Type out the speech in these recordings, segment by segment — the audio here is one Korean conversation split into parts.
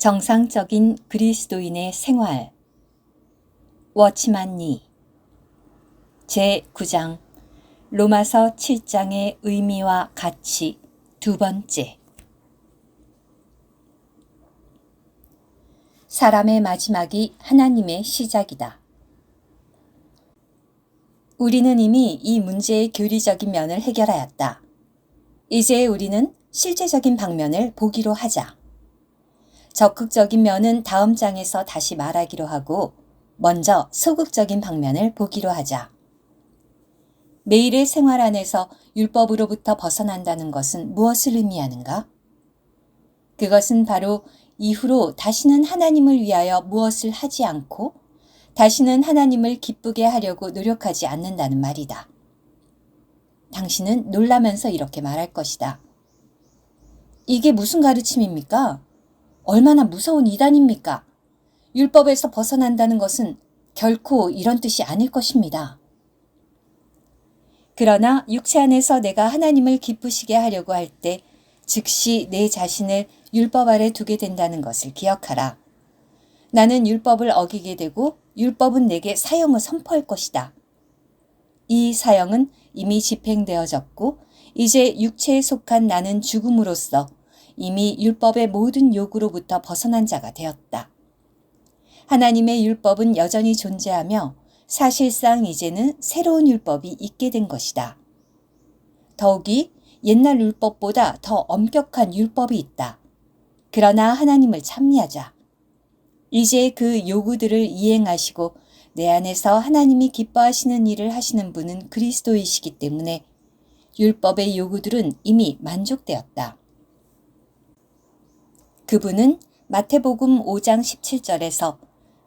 정상적인 그리스도인의 생활 워치만니 제9장 로마서 7장의 의미와 가치 두 번째 사람의 마지막이 하나님의 시작이다. 우리는 이미 이 문제의 교리적인 면을 해결하였다. 이제 우리는 실제적인 방면을 보기로 하자. 적극적인 면은 다음 장에서 다시 말하기로 하고 먼저 소극적인 방면을 보기로 하자. 매일의 생활 안에서 율법으로부터 벗어난다는 것은 무엇을 의미하는가? 그것은 바로 이후로 다시는 하나님을 위하여 무엇을 하지 않고 다시는 하나님을 기쁘게 하려고 노력하지 않는다는 말이다. 당신은 놀라면서 이렇게 말할 것이다. 이게 무슨 가르침입니까? 얼마나 무서운 이단입니까? 율법에서 벗어난다는 것은 결코 이런 뜻이 아닐 것입니다. 그러나 육체 안에서 내가 하나님을 기쁘시게 하려고 할 때 즉시 내 자신을 율법 아래 두게 된다는 것을 기억하라. 나는 율법을 어기게 되고 율법은 내게 사형을 선포할 것이다. 이 사형은 이미 집행되어졌고 이제 육체에 속한 나는 죽음으로써 이미 율법의 모든 요구로부터 벗어난 자가 되었다. 하나님의 율법은 여전히 존재하며 사실상 이제는 새로운 율법이 있게 된 것이다. 더욱이 옛날 율법보다 더 엄격한 율법이 있다. 그러나 하나님을 참미하자. 이제 그 요구들을 이행하시고 내 안에서 하나님이 기뻐하시는 일을 하시는 분은 그리스도이시기 때문에 율법의 요구들은 이미 만족되었다. 그분은 마태복음 5장 17절에서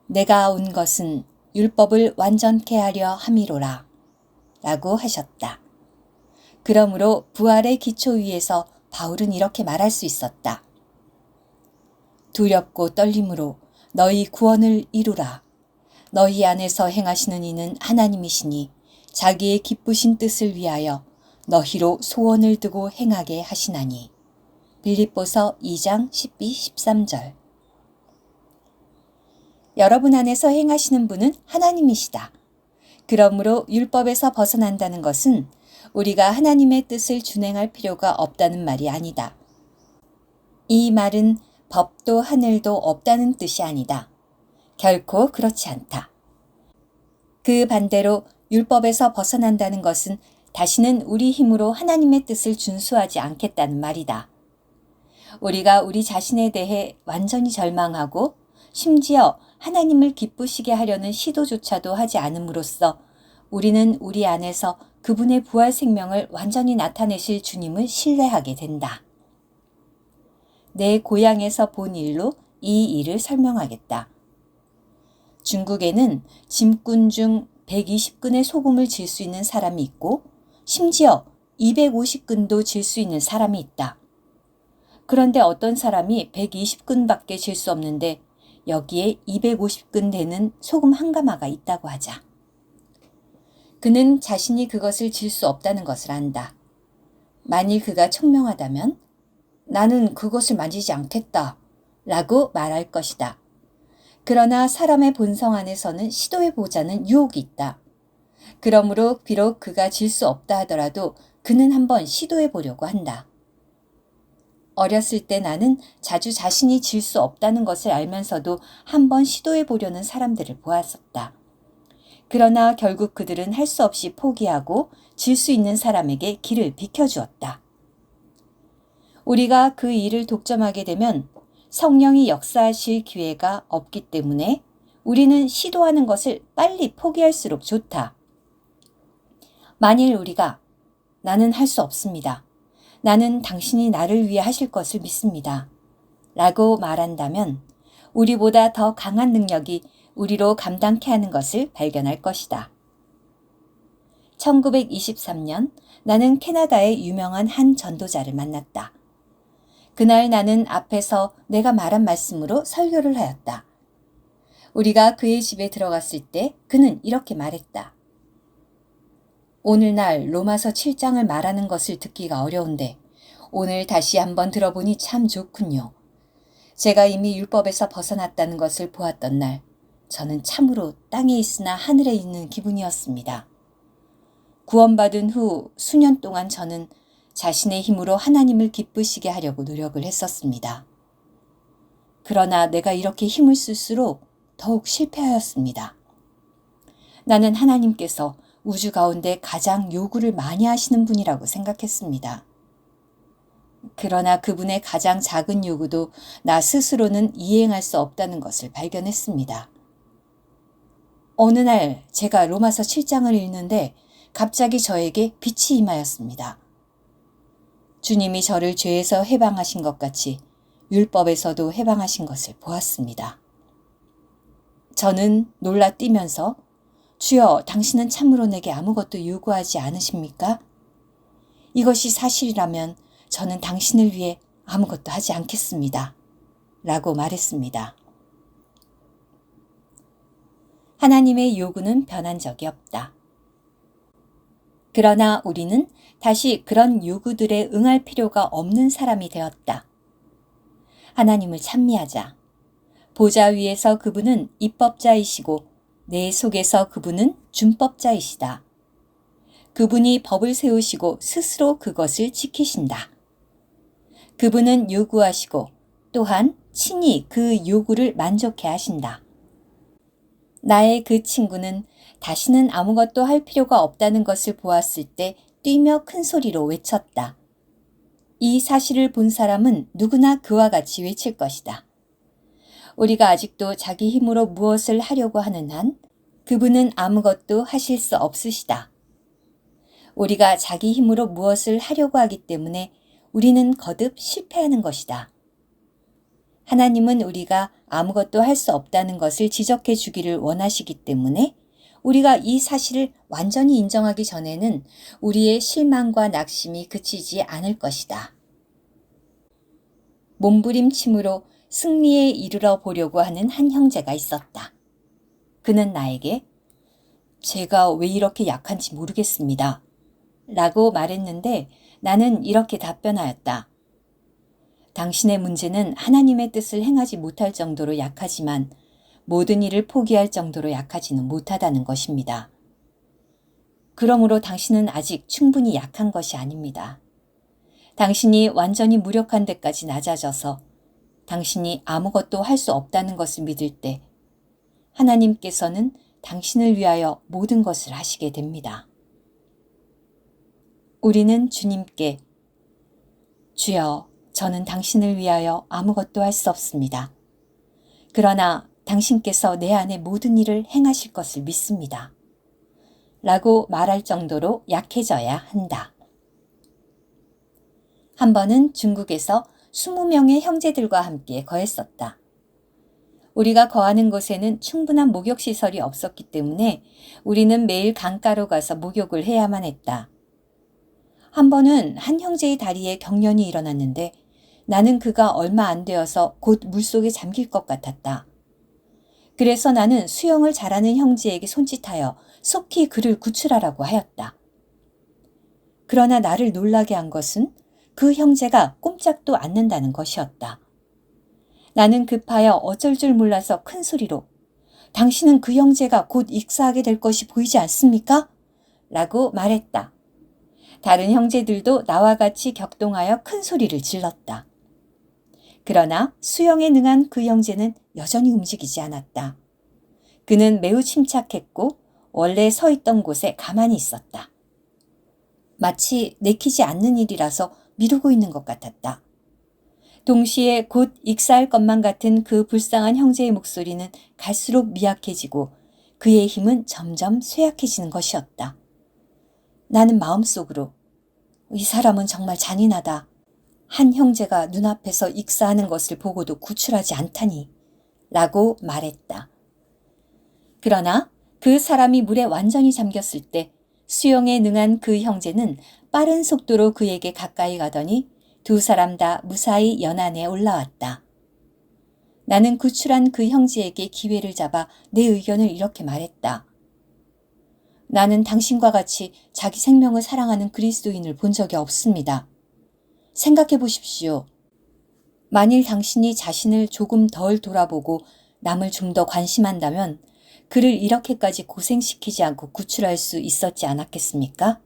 내가 온 것은 율법을 완전케 하려 함이로라 라고 하셨다. 그러므로 부활의 기초 위에서 바울은 이렇게 말할 수 있었다. 두렵고 떨림으로 너희 구원을 이루라. 너희 안에서 행하시는 이는 하나님이시니 자기의 기쁘신 뜻을 위하여 너희로 소원을 두고 행하게 하시나니. 빌립보서 2장 12, 13절 여러분 안에서 행하시는 분은 하나님이시다. 그러므로 율법에서 벗어난다는 것은 우리가 하나님의 뜻을 준행할 필요가 없다는 말이 아니다. 이 말은 법도 하늘도 없다는 뜻이 아니다. 결코 그렇지 않다. 그 반대로 율법에서 벗어난다는 것은 다시는 우리 힘으로 하나님의 뜻을 준수하지 않겠다는 말이다. 우리가 우리 자신에 대해 완전히 절망하고 심지어 하나님을 기쁘시게 하려는 시도조차도 하지 않음으로써 우리는 우리 안에서 그분의 부활 생명을 완전히 나타내실 주님을 신뢰하게 된다. 내 고향에서 본 일로 이 일을 설명하겠다. 중국에는 짐꾼 중 120근의 소금을 질 수 있는 사람이 있고 심지어 250근도 질 수 있는 사람이 있다. 그런데 어떤 사람이 120근밖에 질 수 없는데 여기에 250근 되는 소금 한 가마가 있다고 하자. 그는 자신이 그것을 질 수 없다는 것을 안다. 만일 그가 총명하다면 나는 그것을 만지지 않겠다 라고 말할 것이다. 그러나 사람의 본성 안에서는 시도해 보자는 유혹이 있다. 그러므로 비록 그가 질 수 없다 하더라도 그는 한번 시도해 보려고 한다. 어렸을 때 나는 자주 자신이 질 수 없다는 것을 알면서도 한번 시도해 보려는 사람들을 보았었다. 그러나 결국 그들은 할 수 없이 포기하고 질 수 있는 사람에게 길을 비켜주었다. 우리가 그 일을 독점하게 되면 성령이 역사하실 기회가 없기 때문에 우리는 시도하는 것을 빨리 포기할수록 좋다. 만일 우리가 나는 할 수 없습니다. 나는 당신이 나를 위해 하실 것을 믿습니다. 라고 말한다면 우리보다 더 강한 능력이 우리로 감당케 하는 것을 발견할 것이다. 1923년 나는 캐나다의 유명한 한 전도자를 만났다. 그날 나는 앞에서 내가 말한 말씀으로 설교를 하였다. 우리가 그의 집에 들어갔을 때 그는 이렇게 말했다. 오늘날 로마서 7장을 말하는 것을 듣기가 어려운데 오늘 다시 한번 들어보니 참 좋군요. 제가 이미 율법에서 벗어났다는 것을 보았던 날, 저는 참으로 땅에 있으나 하늘에 있는 기분이었습니다. 구원받은 후 수년 동안 저는 자신의 힘으로 하나님을 기쁘시게 하려고 노력을 했었습니다. 그러나 내가 이렇게 힘을 쓸수록 더욱 실패하였습니다. 나는 하나님께서 우주 가운데 가장 요구를 많이 하시는 분이라고 생각했습니다. 그러나 그분의 가장 작은 요구도 나 스스로는 이행할 수 없다는 것을 발견했습니다. 어느 날 제가 로마서 7장을 읽는데 갑자기 저에게 빛이 임하였습니다. 주님이 저를 죄에서 해방하신 것 같이 율법에서도 해방하신 것을 보았습니다. 저는 놀라 뛰면서 주여 당신은 참으로 내게 아무것도 요구하지 않으십니까? 이것이 사실이라면 저는 당신을 위해 아무것도 하지 않겠습니다. 라고 말했습니다. 하나님의 요구는 변한 적이 없다. 그러나 우리는 다시 그런 요구들에 응할 필요가 없는 사람이 되었다. 하나님을 찬미하자. 보좌 위에서 그분은 입법자이시고 내 속에서 그분은 준법자이시다. 그분이 법을 세우시고 스스로 그것을 지키신다. 그분은 요구하시고 또한 친히 그 요구를 만족해 하신다. 나의 그 친구는 다시는 아무것도 할 필요가 없다는 것을 보았을 때 뛰며 큰 소리로 외쳤다. 이 사실을 본 사람은 누구나 그와 같이 외칠 것이다. 우리가 아직도 자기 힘으로 무엇을 하려고 하는 한 그분은 아무것도 하실 수 없으시다. 우리가 자기 힘으로 무엇을 하려고 하기 때문에 우리는 거듭 실패하는 것이다. 하나님은 우리가 아무것도 할 수 없다는 것을 지적해 주기를 원하시기 때문에 우리가 이 사실을 완전히 인정하기 전에는 우리의 실망과 낙심이 그치지 않을 것이다. 몸부림침으로 승리에 이르러 보려고 하는 한 형제가 있었다. 그는 나에게 제가 왜 이렇게 약한지 모르겠습니다. 라고 말했는데 나는 이렇게 답변하였다. 당신의 문제는 하나님의 뜻을 행하지 못할 정도로 약하지만 모든 일을 포기할 정도로 약하지는 못하다는 것입니다. 그러므로 당신은 아직 충분히 약한 것이 아닙니다. 당신이 완전히 무력한 데까지 낮아져서 당신이 아무것도 할 수 없다는 것을 믿을 때 하나님께서는 당신을 위하여 모든 것을 하시게 됩니다. 우리는 주님께 주여 저는 당신을 위하여 아무것도 할 수 없습니다. 그러나 당신께서 내 안에 모든 일을 행하실 것을 믿습니다. 라고 말할 정도로 약해져야 한다. 한 번은 중국에서 20명의 형제들과 함께 거했었다. 우리가 거하는 곳에는 충분한 목욕시설이 없었기 때문에 우리는 매일 강가로 가서 목욕을 해야만 했다. 한 번은 한 형제의 다리에 경련이 일어났는데 나는 그가 얼마 안 되어서 곧 물속에 잠길 것 같았다. 그래서 나는 수영을 잘하는 형제에게 손짓하여 속히 그를 구출하라고 하였다. 그러나 나를 놀라게 한 것은 그 형제가 꼼짝도 않는다는 것이었다. 나는 급하여 어쩔 줄 몰라서 큰 소리로 당신은 그 형제가 곧 익사하게 될 것이 보이지 않습니까? 라고 말했다. 다른 형제들도 나와 같이 격동하여 큰 소리를 질렀다. 그러나 수영에 능한 그 형제는 여전히 움직이지 않았다. 그는 매우 침착했고 원래 서 있던 곳에 가만히 있었다. 마치 내키지 않는 일이라서 미루고 있는 것 같았다. 동시에 곧 익사할 것만 같은 그 불쌍한 형제의 목소리는 갈수록 미약해지고 그의 힘은 점점 쇠약해지는 것이었다. 나는 마음속으로 이 사람은 정말 잔인하다. 한 형제가 눈앞에서 익사하는 것을 보고도 구출하지 않다니. 라고 말했다. 그러나 그 사람이 물에 완전히 잠겼을 때 수영에 능한 그 형제는 빠른 속도로 그에게 가까이 가더니 두 사람 다 무사히 연안에 올라왔다. 나는 구출한 그 형제에게 기회를 잡아 내 의견을 이렇게 말했다. 나는 당신과 같이 자기 생명을 사랑하는 그리스도인을 본 적이 없습니다. 생각해 보십시오. 만일 당신이 자신을 조금 덜 돌아보고 남을 좀 더 관심한다면 그를 이렇게까지 고생시키지 않고 구출할 수 있었지 않았겠습니까?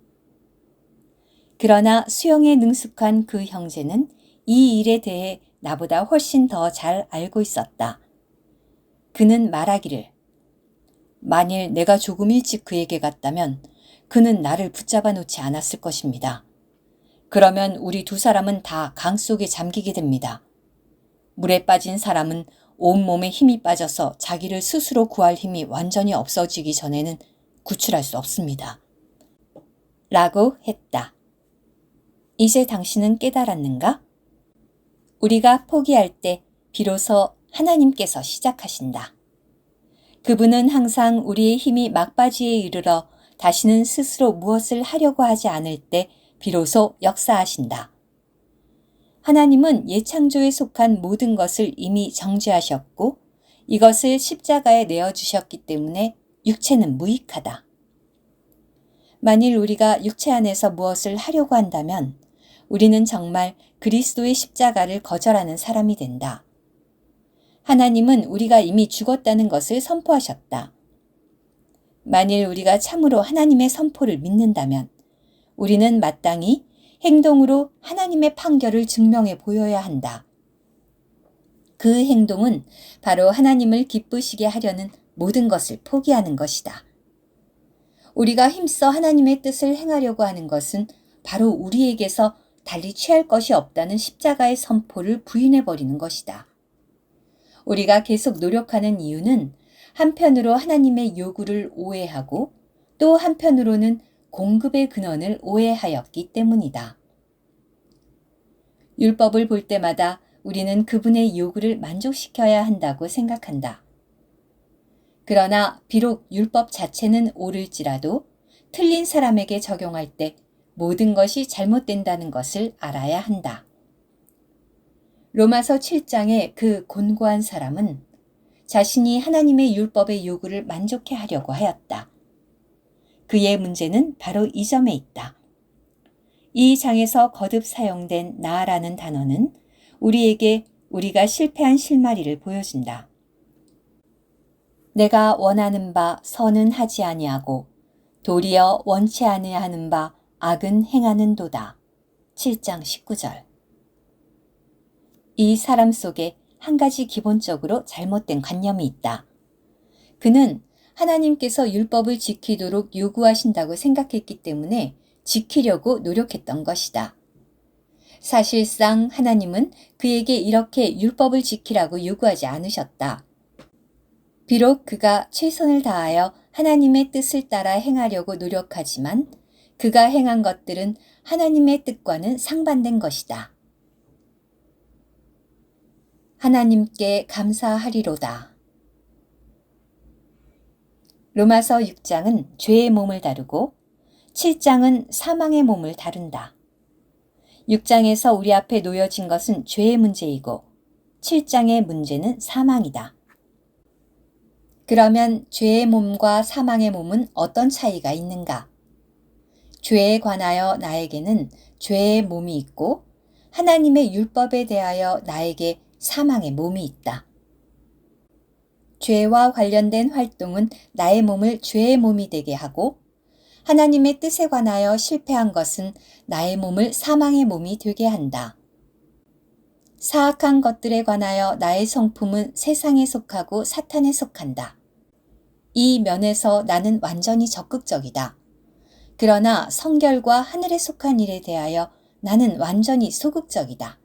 그러나 수영에 능숙한 그 형제는 이 일에 대해 나보다 훨씬 더 잘 알고 있었다. 그는 말하기를 만일 내가 조금 일찍 그에게 갔다면 그는 나를 붙잡아 놓지 않았을 것입니다. 그러면 우리 두 사람은 다 강 속에 잠기게 됩니다. 물에 빠진 사람은 온몸에 힘이 빠져서 자기를 스스로 구할 힘이 완전히 없어지기 전에는 구출할 수 없습니다. 라고 했다. 이제 당신은 깨달았는가? 우리가 포기할 때 비로소 하나님께서 시작하신다. 그분은 항상 우리의 힘이 막바지에 이르러 다시는 스스로 무엇을 하려고 하지 않을 때 비로소 역사하신다. 하나님은 예창조에 속한 모든 것을 이미 정죄하셨고 이것을 십자가에 내어주셨기 때문에 육체는 무익하다. 만일 우리가 육체 안에서 무엇을 하려고 한다면 우리는 정말 그리스도의 십자가를 거절하는 사람이 된다. 하나님은 우리가 이미 죽었다는 것을 선포하셨다. 만일 우리가 참으로 하나님의 선포를 믿는다면 우리는 마땅히 행동으로 하나님의 판결을 증명해 보여야 한다. 그 행동은 바로 하나님을 기쁘시게 하려는 모든 것을 포기하는 것이다. 우리가 힘써 하나님의 뜻을 행하려고 하는 것은 바로 우리에게서 달리 취할 것이 없다는 십자가의 선포를 부인해 버리는 것이다. 우리가 계속 노력하는 이유는 한편으로 하나님의 요구를 오해하고 또 한편으로는 공급의 근원을 오해하였기 때문이다. 율법을 볼 때마다 우리는 그분의 요구를 만족시켜야 한다고 생각한다. 그러나 비록 율법 자체는 옳을지라도 틀린 사람에게 적용할 때 모든 것이 잘못된다는 것을 알아야 한다. 로마서 7장의 그 곤고한 사람은 자신이 하나님의 율법의 요구를 만족해 하려고 하였다. 그의 문제는 바로 이 점에 있다. 이 장에서 거듭 사용된 나라는 단어는 우리에게 우리가 실패한 실마리를 보여준다. 내가 원하는 바 선은 하지 아니하고 도리어 원치 아니하는 바 악은 행하는 도다. 7장 19절. 이 사람 속에 한 가지 기본적으로 잘못된 관념이 있다. 그는 하나님께서 율법을 지키도록 요구하신다고 생각했기 때문에 지키려고 노력했던 것이다. 사실상 하나님은 그에게 이렇게 율법을 지키라고 요구하지 않으셨다. 비록 그가 최선을 다하여 하나님의 뜻을 따라 행하려고 노력하지만 그가 행한 것들은 하나님의 뜻과는 상반된 것이다. 하나님께 감사하리로다. 로마서 6장은 죄의 몸을 다루고 7장은 사망의 몸을 다룬다. 6장에서 우리 앞에 놓여진 것은 죄의 문제이고 7장의 문제는 사망이다. 그러면 죄의 몸과 사망의 몸은 어떤 차이가 있는가? 죄에 관하여 나에게는 죄의 몸이 있고 하나님의 율법에 대하여 나에게 사망의 몸이 있다. 죄와 관련된 활동은 나의 몸을 죄의 몸이 되게 하고 하나님의 뜻에 관하여 실패한 것은 나의 몸을 사망의 몸이 되게 한다. 사악한 것들에 관하여 나의 성품은 세상에 속하고 사탄에 속한다. 이 면에서 나는 완전히 적극적이다. 그러나 성결과 하늘에 속한 일에 대하여 나는 완전히 소극적이다.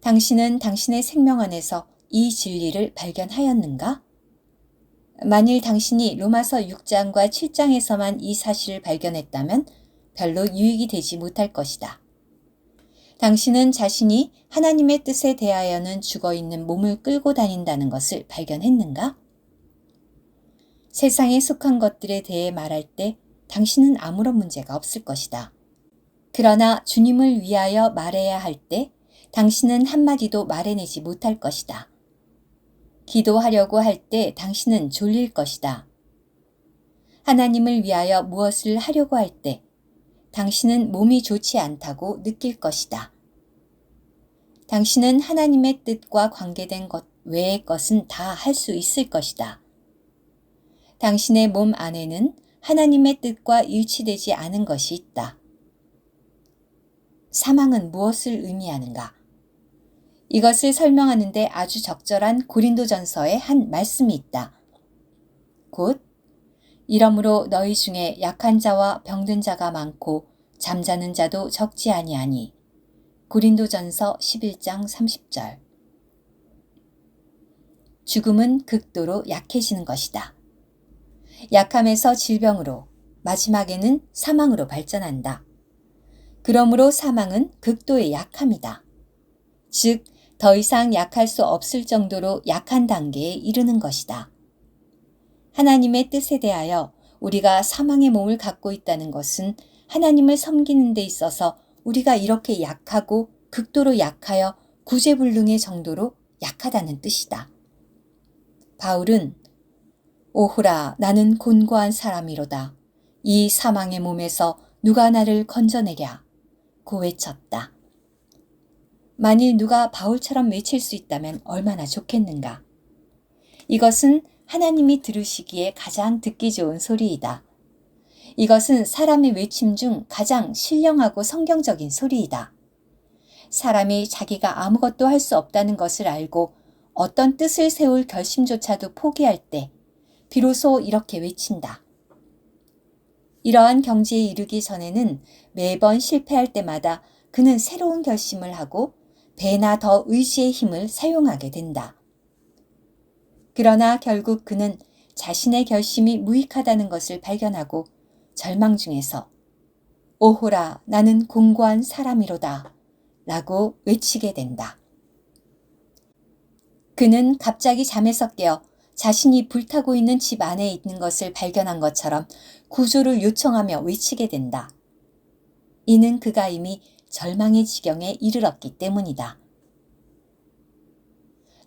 당신은 당신의 생명 안에서 이 진리를 발견하였는가? 만일 당신이 로마서 6장과 7장에서만 이 사실을 발견했다면 별로 유익이 되지 못할 것이다. 당신은 자신이 하나님의 뜻에 대하여는 죽어 있는 몸을 끌고 다닌다는 것을 발견했는가? 세상에 속한 것들에 대해 말할 때 당신은 아무런 문제가 없을 것이다. 그러나 주님을 위하여 말해야 할 때 당신은 한마디도 말해내지 못할 것이다. 기도하려고 할 때 당신은 졸릴 것이다. 하나님을 위하여 무엇을 하려고 할 때 당신은 몸이 좋지 않다고 느낄 것이다. 당신은 하나님의 뜻과 관계된 것 외의 것은 다 할 수 있을 것이다. 당신의 몸 안에는 하나님의 뜻과 일치되지 않은 것이 있다. 사망은 무엇을 의미하는가? 이것을 설명하는데 아주 적절한 고린도전서의 한 말씀이 있다. 곧 이러므로 너희 중에 약한 자와 병든 자가 많고 잠자는 자도 적지 아니하니 고린도전서 11장 30절 죽음은 극도로 약해지는 것이다. 약함에서 질병으로 마지막에는 사망으로 발전한다. 그러므로 사망은 극도의 약함이다. 즉, 더 이상 약할 수 없을 정도로 약한 단계에 이르는 것이다. 하나님의 뜻에 대하여 우리가 사망의 몸을 갖고 있다는 것은 하나님을 섬기는 데 있어서 우리가 이렇게 약하고 극도로 약하여 구제불능의 정도로 약하다는 뜻이다. 바울은 오호라 나는 곤고한 사람이로다. 이 사망의 몸에서 누가 나를 건져내랴. 고 외쳤다. 만일 누가 바울처럼 외칠 수 있다면 얼마나 좋겠는가. 이것은 하나님이 들으시기에 가장 듣기 좋은 소리이다. 이것은 사람의 외침 중 가장 신령하고 성경적인 소리이다. 사람이 자기가 아무것도 할 수 없다는 것을 알고 어떤 뜻을 세울 결심조차도 포기할 때 비로소 이렇게 외친다. 이러한 경지에 이르기 전에는 매번 실패할 때마다 그는 새로운 결심을 하고 배나 더 의지의 힘을 사용하게 된다. 그러나 결국 그는 자신의 결심이 무익하다는 것을 발견하고 절망 중에서 오호라 나는 공고한 사람이로다 라고 외치게 된다. 그는 갑자기 잠에서 깨어 자신이 불타고 있는 집 안에 있는 것을 발견한 것처럼 구조를 요청하며 외치게 된다. 이는 그가 이미 절망의 지경에 이르렀기 때문이다.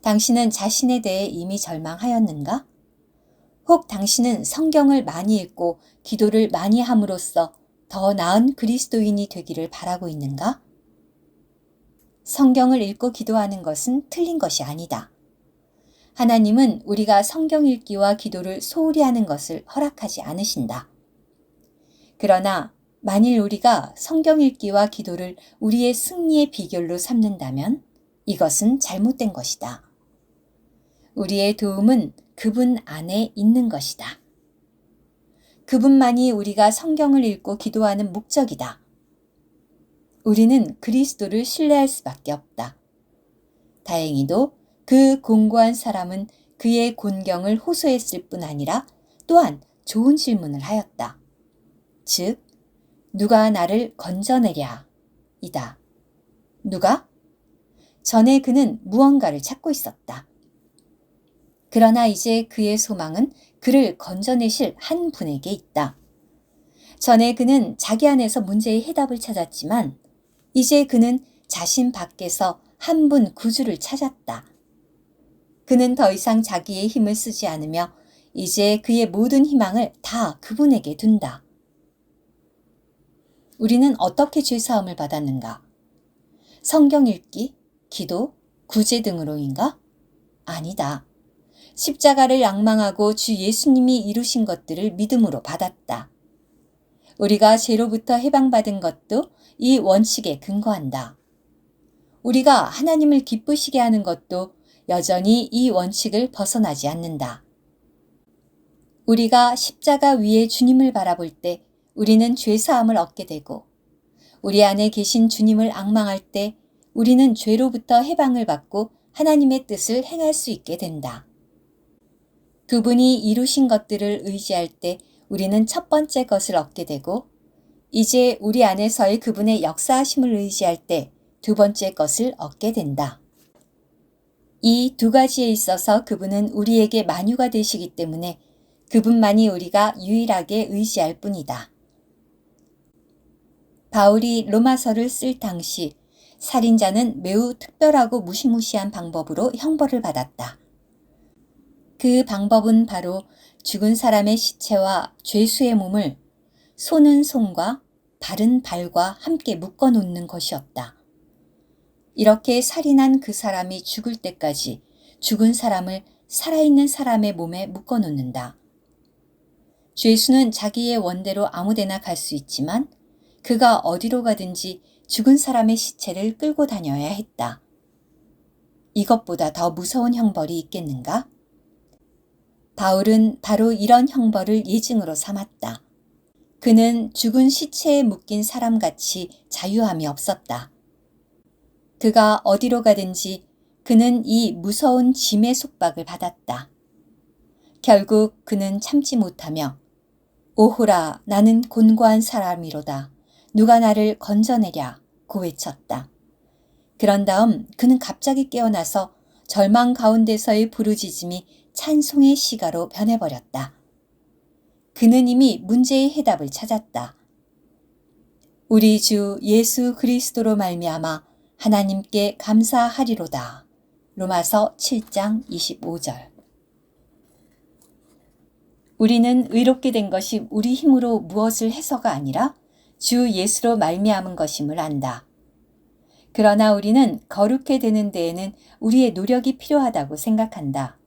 당신은 자신에 대해 이미 절망하였는가? 혹 당신은 성경을 많이 읽고 기도를 많이 함으로써 더 나은 그리스도인이 되기를 바라고 있는가? 성경을 읽고 기도하는 것은 틀린 것이 아니다. 하나님은 우리가 성경 읽기와 기도를 소홀히 하는 것을 허락하지 않으신다. 그러나 만일 우리가 성경 읽기와 기도를 우리의 승리의 비결로 삼는다면 이것은 잘못된 것이다. 우리의 도움은 그분 안에 있는 것이다. 그분만이 우리가 성경을 읽고 기도하는 목적이다. 우리는 그리스도를 신뢰할 수밖에 없다. 다행히도 그 공고한 사람은 그의 곤경을 호소했을 뿐 아니라 또한 좋은 질문을 하였다. 즉, 누가 나를 건져내랴? 이다. 누가? 전에 그는 무언가를 찾고 있었다. 그러나 이제 그의 소망은 그를 건져내실 한 분에게 있다. 전에 그는 자기 안에서 문제의 해답을 찾았지만 이제 그는 자신 밖에서 한 분 구주를 찾았다. 그는 더 이상 자기의 힘을 쓰지 않으며 이제 그의 모든 희망을 다 그분에게 둔다. 우리는 어떻게 죄사함을 받았는가? 성경 읽기, 기도, 구제 등으로인가? 아니다. 십자가를 양망하고 주 예수님이 이루신 것들을 믿음으로 받았다. 우리가 죄로부터 해방받은 것도 이 원칙에 근거한다. 우리가 하나님을 기쁘시게 하는 것도 여전히 이 원칙을 벗어나지 않는다. 우리가 십자가 위에 주님을 바라볼 때 우리는 죄사함을 얻게 되고 우리 안에 계신 주님을 악망할 때 우리는 죄로부터 해방을 받고 하나님의 뜻을 행할 수 있게 된다. 그분이 이루신 것들을 의지할 때 우리는 첫 번째 것을 얻게 되고 이제 우리 안에서의 그분의 역사하심을 의지할 때 두 번째 것을 얻게 된다. 이 두 가지에 있어서 그분은 우리에게 만유가 되시기 때문에 그분만이 우리가 유일하게 의지할 뿐이다. 바울이 로마서를 쓸 당시 살인자는 매우 특별하고 무시무시한 방법으로 형벌을 받았다. 그 방법은 바로 죽은 사람의 시체와 죄수의 몸을 손은 손과 발은 발과 함께 묶어 놓는 것이었다. 이렇게 살인한 그 사람이 죽을 때까지 죽은 사람을 살아있는 사람의 몸에 묶어 놓는다. 죄수는 자기의 원대로 아무데나 갈 수 있지만 그가 어디로 가든지 죽은 사람의 시체를 끌고 다녀야 했다. 이것보다 더 무서운 형벌이 있겠는가? 바울은 바로 이런 형벌을 예증으로 삼았다. 그는 죽은 시체에 묶인 사람같이 자유함이 없었다. 그가 어디로 가든지 그는 이 무서운 짐의 속박을 받았다. 결국 그는 참지 못하며 오호라 나는 곤고한 사람이로다. 누가 나를 건져내랴 고 외쳤다. 그런 다음 그는 갑자기 깨어나서 절망 가운데서의 부르짖음이 찬송의 시가로 변해버렸다. 그는 이미 문제의 해답을 찾았다. 우리 주 예수 그리스도로 말미암아 하나님께 감사하리로다. 로마서 7장 25절. 우리는 의롭게 된 것이 우리 힘으로 무엇을 해서가 아니라 주 예수로 말미암은 것임을 안다. 그러나 우리는 거룩해 되는 데에는 우리의 노력이 필요하다고 생각한다.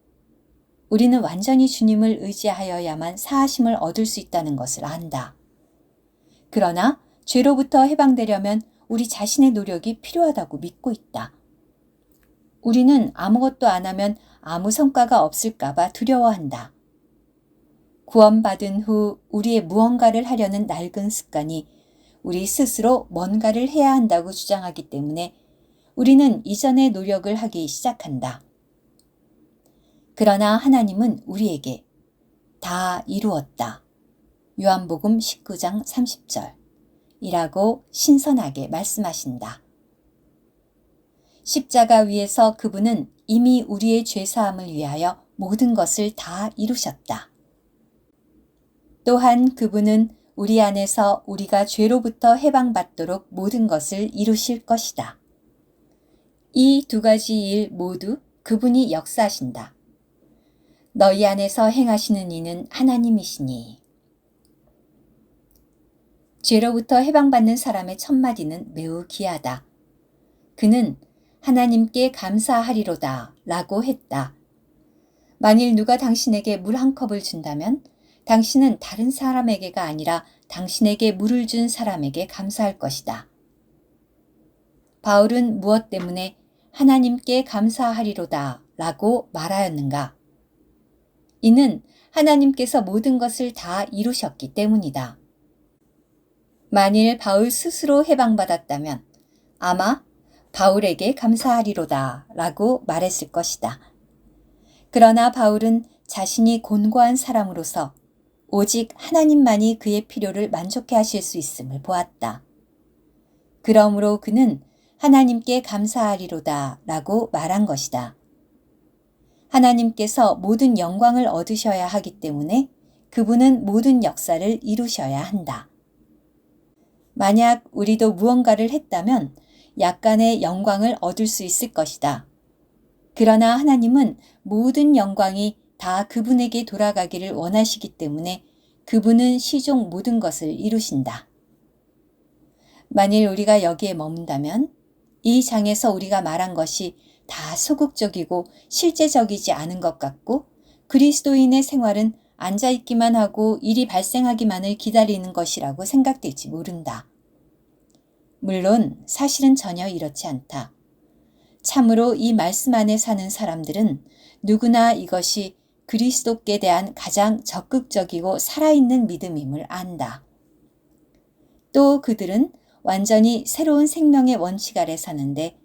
우리는 완전히 주님을 의지하여야만 사하심을 얻을 수 있다는 것을 안다. 그러나 죄로부터 해방되려면 우리 자신의 노력이 필요하다고 믿고 있다. 우리는 아무것도 안 하면 아무 성과가 없을까봐 두려워한다. 구원받은 후 우리의 무언가를 하려는 낡은 습관이 우리 스스로 뭔가를 해야 한다고 주장하기 때문에 우리는 이전의 노력을 하기 시작한다. 그러나 하나님은 우리에게 다 이루었다. 요한복음 19장 30절 이라고 신선하게 말씀하신다. 십자가 위에서 그분은 이미 우리의 죄사함을 위하여 모든 것을 다 이루셨다. 또한 그분은 우리 안에서 우리가 죄로부터 해방받도록 모든 것을 이루실 것이다. 이 두 가지 일 모두 그분이 역사하신다. 너희 안에서 행하시는 이는 하나님이시니. 죄로부터 해방받는 사람의 첫마디는 매우 귀하다. 그는 하나님께 감사하리로다 라고 했다. 만일 누가 당신에게 물 한 컵을 준다면 당신은 다른 사람에게가 아니라 당신에게 물을 준 사람에게 감사할 것이다. 바울은 무엇 때문에 하나님께 감사하리로다 라고 말하였는가? 이는 하나님께서 모든 것을 다 이루셨기 때문이다. 만일 바울 스스로 해방받았다면 아마 바울에게 감사하리로다 라고 말했을 것이다. 그러나 바울은 자신이 곤고한 사람으로서 오직 하나님만이 그의 필요를 만족해 하실 수 있음을 보았다. 그러므로 그는 하나님께 감사하리로다 라고 말한 것이다. 하나님께서 모든 영광을 얻으셔야 하기 때문에 그분은 모든 역사를 이루셔야 한다. 만약 우리도 무언가를 했다면 약간의 영광을 얻을 수 있을 것이다. 그러나 하나님은 모든 영광이 다 그분에게 돌아가기를 원하시기 때문에 그분은 시종 모든 것을 이루신다. 만일 우리가 여기에 머문다면 이 장에서 우리가 말한 것이 다 소극적이고 실제적이지 않은 것 같고 그리스도인의 생활은 앉아있기만 하고 일이 발생하기만을 기다리는 것이라고 생각될지 모른다. 물론 사실은 전혀 이렇지 않다. 참으로 이 말씀 안에 사는 사람들은 누구나 이것이 그리스도께 대한 가장 적극적이고 살아있는 믿음임을 안다. 또 그들은 완전히 새로운 생명의 원칙 아래 사는데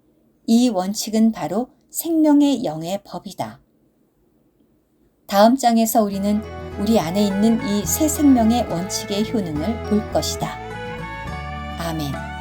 이 원칙은 바로 생명의 영의 법이다. 다음 장에서 우리는 우리 안에 있는 이 새 생명의 원칙의 효능을 볼 것이다. 아멘.